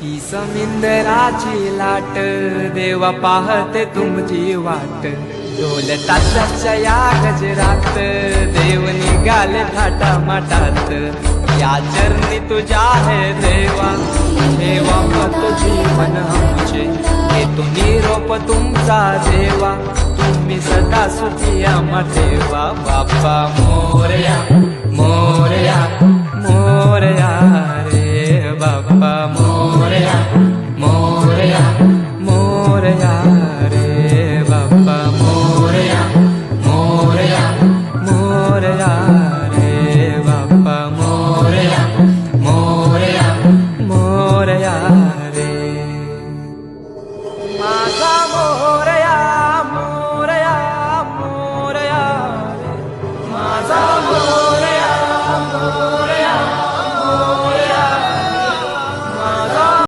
ही समिंदराची लाट देवा पाहते तुमची वाट. ढोल या गजरात देव निघाले थाटा माटात या चरणी तुझ्या आहे देवा ठेवा मत जीवन आमचे. हे तुम्ही रोप तुमचा देवा तुम्ही सदा सुखी आम्हा देवा. बाप्पा मोरया मोरया. Thank you.